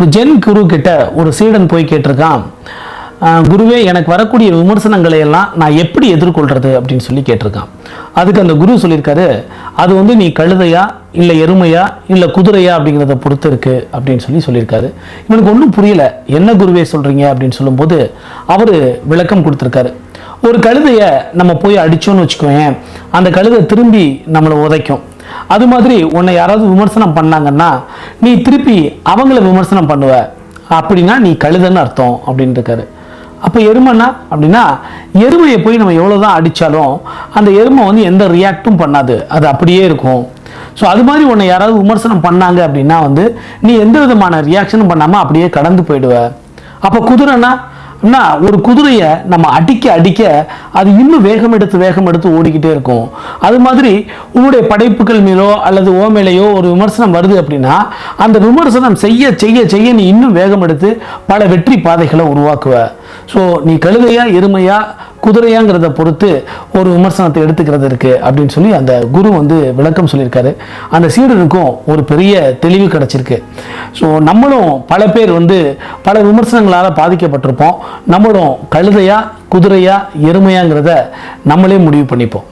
ஒரு ஜென் குரு கிட்ட ஒரு சீடன் போய் கேட்டிருக்கான். குருவே எனக்கு வரக்கூடிய விமர்சனங்களை எல்லாம் நான் எப்படி எதிர்கொள்கிறது அப்படின்னு சொல்லி கேட்டிருக்கான். அதுக்கு அந்த குரு சொல்லியிருக்காரு அது வந்து நீ கழுதையா இல்லை எருமையா இல்லை குதிரையா அப்படிங்கிறத பொறுத்து இருக்கு அப்படின்னு சொல்லி சொல்லியிருக்காரு. இவனுக்கு ஒன்றும் புரியல என்ன குருவே சொல்கிறீங்க அப்படின்னு சொல்லும்போது அவர் விளக்கம் கொடுத்துருக்காரு. ஒரு கழுதையை நம்ம போய் அடித்தோன்னு வச்சுக்கோங்க அந்த கழுதை திரும்பி நம்மளை உதைக்கும். அது மாதிரி உன்னை யாராவது விமர்சனம் பண்ணாங்கன்னா நீ திருப்பி அவங்கள விமர்சனம் பண்ணுவ. அப்படின்னா நீ கழுதன்னு அர்த்தம் அப்படின்னு இருக்காரு. அப்போ எருமைனா அப்படின்னா எருமையை போய் நம்ம எவ்வளோதான் அடித்தாலும் அந்த எருமை வந்து எந்த ரியாக்டும் பண்ணாது. அது அப்படியே இருக்கும். ஸோ அது மாதிரி உன்னை யாராவது விமர்சனம் பண்ணாங்க அப்படின்னா வந்து நீ எந்த விதமான ரியாக்ஷனும் பண்ணாமல் அப்படியே கடந்து போயிடுவ. அப்போ குதிரைன்னா என்ன ஒரு குதிரையை நம்ம அடிக்க அடிக்க அது இன்னும் வேகம் எடுத்து வேகம் எடுத்து ஓடிக்கிட்டே இருக்கும். அது மாதிரி உன்னுடைய படைப்புகள் மேலோ அல்லது ஓ மேலேயோ ஒரு விமர்சனம் வருது அப்படின்னா அந்த விமர்சனம் செய்ய செய்ய செய்ய நீ இன்னும் வேகம் எடுத்து பல வெற்றி பாதைகளை உருவாக்குவ. ஸோ நீ கழுதையா எருமையா குதிரையாங்கிறத பொறுத்து ஒரு விமர்சனத்தை எடுத்துக்கிறது இருக்கு அப்படின்னு சொல்லி அந்த குரு வந்து விளக்கம் சொல்லியிருக்காரு. அந்த சீடனுக்கும் ஒரு பெரிய தெளிவு கிடைச்சிருக்கு. ஸோ நம்மளும் பல பேர் வந்து பல விமர்சனங்களால் பாதிக்கப்பட்டிருப்போம். நம்மளும் கழுதையா குதிரையா எருமையாங்கிறத நம்மளே முடிவு பண்ணிப்போம்.